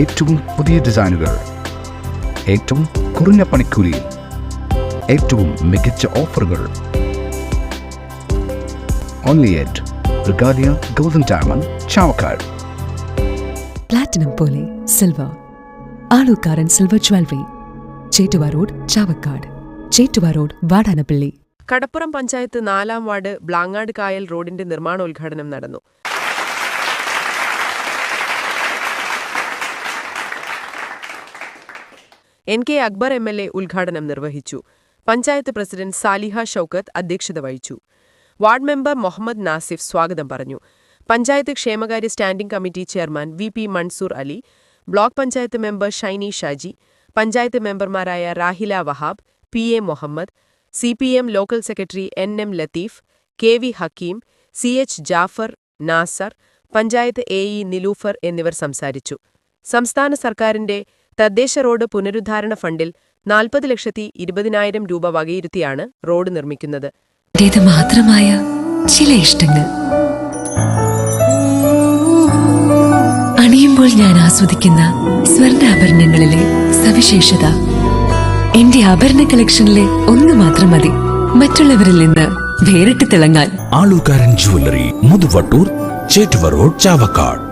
ഏറ്റവും പുതിയ ഡിസൈനുകൾ ഏറ്റവും കുറഞ്ഞ പണിക്കൂലിയിൽ ഏറ്റവും മികച്ച ഓഫറുകൾ. Only at Regalia golden diamond Chavakkad platinum പോലെ silver Alukkaran silver jewellery Chettuva road Chavakkad Chettuva road Vadanappally Kadappuram panchayat നാലാം വാർഡ് ബ്ലാങ്ങാട് കായൽ റോഡിന്റെ നിർമ്മാണോദ്ഘാടനം നടന്നു. N K Akbar M L A ഉദ്ഘാടനം നിർവഹിച്ചു. പഞ്ചായത്ത് പ്രസിഡന്റ് സാലിഹ ഷൌക്കത്ത് അധ്യക്ഷത വഹിച്ചു. വാർഡ് മെമ്പർ മുഹമ്മദ് നാസിഫ് സ്വാഗതം പറഞ്ഞു. പഞ്ചായത്ത് ക്ഷേമകാര്യ standing committee chairman V P Mansoor Ali block panchayat member Shiny Shaji panchayat മെമ്പർമാരായ Rahila Wahab P A Muhammad C P M local secretary N M Latheef K V Hakeem C H Jafar Nasar panchayat A E Nilufar എന്നിവർ സംസാരിച്ചു. സംസ്ഥാന സർക്കാരിന്റെ തദ്ദേശ road പുനരുദ്ധാരണ ഫണ്ടിൽ നാൽപ്പത് ലക്ഷത്തി ഇരുപതിനായിരം രൂപ വകയിരുത്തിയാണ് റോഡ് നിർമ്മിക്കുന്നത്. മാത്രമായ ചില ഇഷ്ടങ്ങൾ. അണിയുമ്പോൾ ഞാൻ ആസ്വദിക്കുന്ന സ്വർണാഭരണങ്ങളിലെ സവിശേഷത. എന്റെ ആഭരണ കളക്ഷനിലെ ഒന്ന് മാത്രം മതി. മറ്റുള്ളവരിൽ നിന്ന് വേറിട്ട് തിളങ്ങാൻ. Alukkaran jewellery Muthuvattoor Chettuva road Chavakkad.